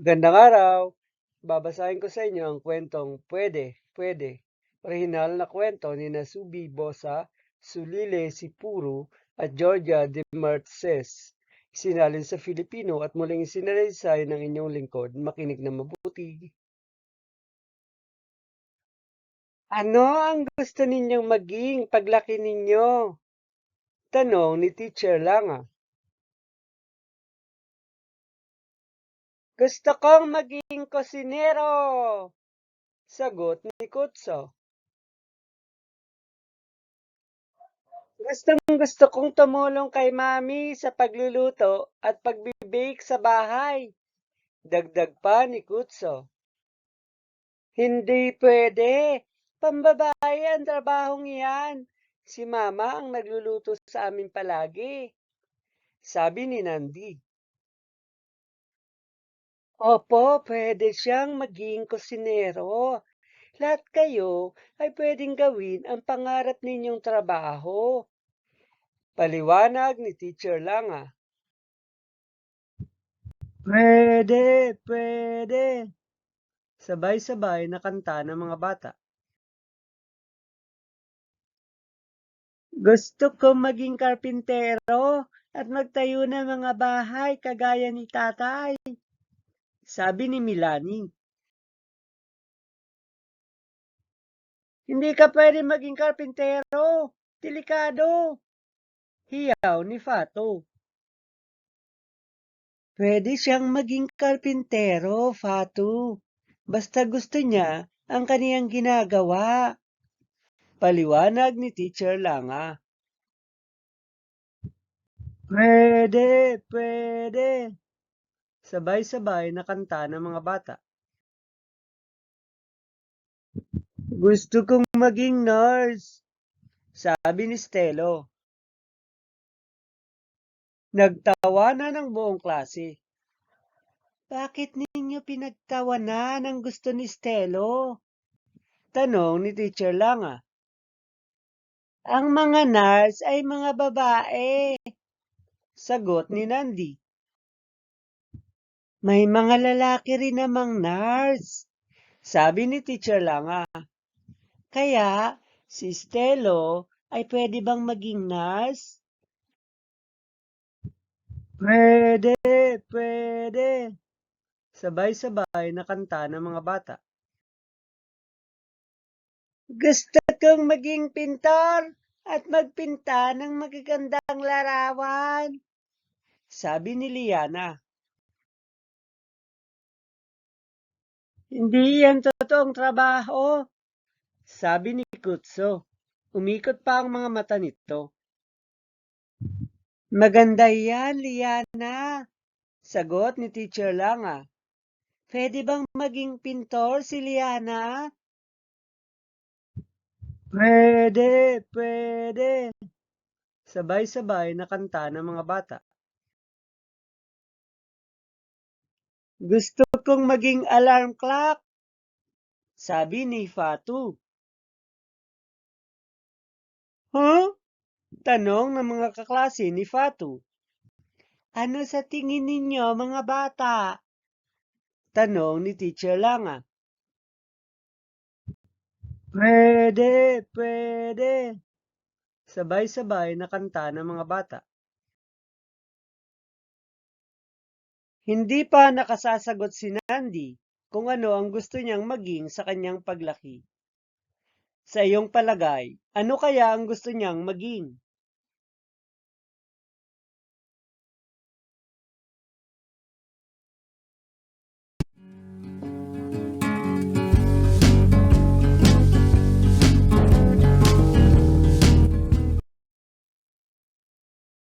Magandang araw! Babasahin ko sa inyo ang kwentong Pwede, Pwede. Orihinal na kwento ni Nasubi Bosa, Sulile Sipuro at Georgia de Mercedes. Isinalin sa Filipino at muling isinalaysay ng inyong lingkod. Makinig na mabuti. Ano ang gusto ninyong maging paglaki ninyo? Tanong ni Teacher Langa. Gusto kong maging kosinero. Sagot ni Kutso. Gustong gusto kong tumulong kay Mami sa pagluluto at pagbibake sa bahay. Dagdag pa ni Kutso. Hindi pwede. Pambabae ang trabahong iyan. Si Mama ang nagluluto sa amin palagi. Sabi ni Nandi. Opo, pwede siyang maging kusinero. Lahat kayo ay pwedeng gawin ang pangarap ninyong trabaho. Paliwanag ni Teacher Langa. Pwede, pwede. Sabay-sabay na kanta ng mga bata. Gusto ko maging karpintero at magtayo ng mga bahay kagaya ni tatay. Sabi ni Milani. Hindi ka pwede maging karpintero. Delikado. Hiyaw ni Fato. Pwede siyang maging karpintero, Fatu. Basta gusto niya ang kaniyang ginagawa. Paliwanag ni Teacher Langa. Pwede, pwede. Sabay-sabay na kanta ng mga bata. Gusto kong maging nurse, sabi ni Stelo. Nagtawanan ng buong klase. Bakit ninyo pinagtawanan ang gusto ni Stelo? Tanong ni Teacher Langa. Ang mga nurse ay mga babae. Sagot ni Nandi. May mga lalaki rin namang nurse. Sabi ni Teacher Langa. Kaya si Stelo ay pwede bang maging nurse? Pwede, pwede. Sabay-sabay na kanta ng mga bata. Gusto kong maging pintor at magpinta ng magagandang larawan. Sabi ni Liana. Hindi yan totoong trabaho. Sabi ni Kutso. Umikot pa ang mga mata nito. Maganda yan, Liana. Sagot ni Teacher Langa. Pwede bang maging pintor si Liana? Pwede, pwede. Sabay-sabay na kanta ng mga bata. Gusto kong maging alarm clock. Sabi ni Fatu. Huh? Tanong ng mga kaklase ni Fatu. Ano sa tingin ninyo mga bata? Tanong ni Teacher Langa. Pwede, pwede. Sabay-sabay na kanta ng mga bata. Hindi pa nakasasagot si Nandi kung ano ang gusto niyang maging sa kanyang paglaki. Sa iyong palagay, ano kaya ang gusto niyang maging?